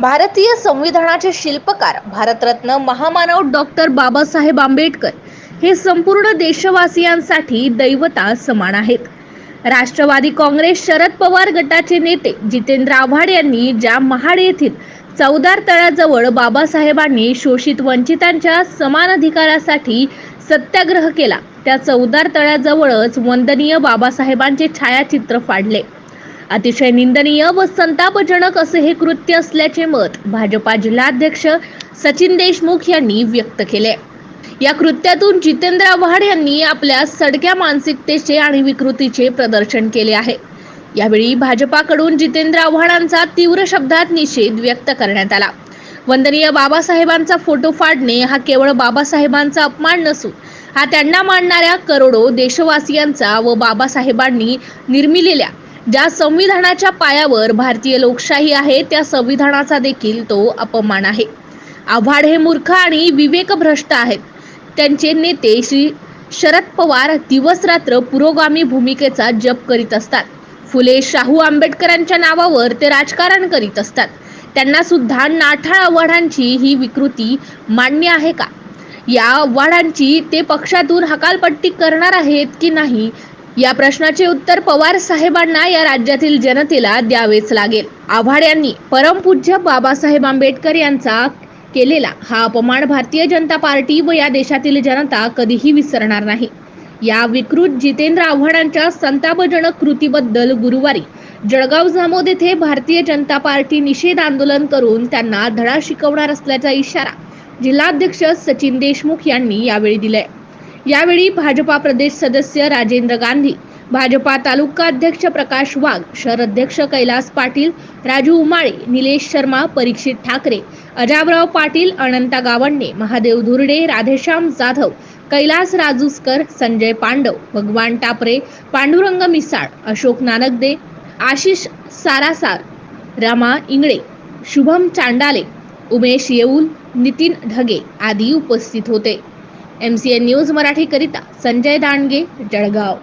भारतीय संविधानाचे शिल्पकार भारतरत्न महामानव डॉक्टर बाबासाहेब आंबेडकर हे संपूर्ण देशवासियांसाठी दैवता समान आहेत. राष्ट्रवादी काँग्रेस शरद पवार गटाचे नेते जितेंद्र आव्हाड यांनी ज्या महाड येथील चौदार तळाजवळ बाबासाहेबांनी शोषित वंचितांच्या समान अधिकारासाठी सत्याग्रह केला त्या चौदार तळाजवळच वंदनीय बाबासाहेबांचे छायाचित्र फाडले. अतिशय निंदनीय व संतापजनक असे हे कृत्य असल्याचे मत भाजपा जिल्हाध्यक्ष सचिन देशमुख यांनी व्यक्त केले. या कृत्यातून जितेंद्र आव्हाड यांनी आपल्या सडक्या मानसिकतेचे आणि विकृतीचे प्रदर्शन केले आहे. यावेळी भाजपाकडून जितेंद्र आव्हाडांचा तीव्र शब्दात निषेध व्यक्त करण्यात आला. वंदनीय बाबासाहेबांचा फोटो फाडणे हा केवळ बाबासाहेबांचा अपमान नसून हा त्यांना मानणाऱ्या करोडो देशवासियांचा व बाबासाहेबांनी निर्मिलेल्या ज्या संविधानाच्या पायावर भारतीय लोकशाही आहे त्या संविधानाचा देखील तो अपमान आहे. आव्हाड हे मूर्ख आणि विवेकभ्रष्ट आहेत. त्यांचे नेते श्री शरद पवार दिवस रात्र पुरोगामी भूमिकेचा जप करीत असतात. फुले शाहू आंबेडकरांच्या नावावर ते राजकारण करीत असतात. त्यांना सुद्धा नाठाळ आव्हाडांची ही विकृती मान्य आहे का? या आव्हाडांची ते पक्षातून हकालपट्टी करणार आहेत की नाही या प्रश्नाचे उत्तर पवार साहेबांना या राज्यातील जनतेला द्यावेच लागेल. आव्हाड यांनी परमपूज्य बाबासाहेब आंबेडकर यांचा केलेला हा अपमान भारतीय जनता पार्टी व या देशातील जनता कधीही विसरणार नाही. या विकृत जितेंद्र आव्हाडांच्या संतापजनक कृतीबद्दल गुरुवारी जळगाव जामोद येथे भारतीय जनता पार्टी निषेध आंदोलन करून त्यांना धडा शिकवणार असल्याचा इशारा जिल्हाध्यक्ष सचिन देशमुख यांनी यावेळी दिलाय. यावेळी भाजपा प्रदेश सदस्य राजेंद्र गांधी भाजपा तालुका अध्यक्ष प्रकाश वाघ शहर अध्यक्ष कैलास पाटील राजू उमाळे निलेश शर्मा परीक्षित ठाकरे अजाबराव पाटील अनंता गावंडे महादेव धुर्डे राधेश्याम जाधव कैलास राजूसकर संजय पांडव भगवान टापरे पांडुरंग मिसाळ अशोक नानकदे आशिष सारासार रमा इंगळे शुभम चांडाले उमेश येऊल नितीन ढगे आदी उपस्थित होते. एम सी ए न्यूज मराठीकरिता संजय दांडगे जळगाव.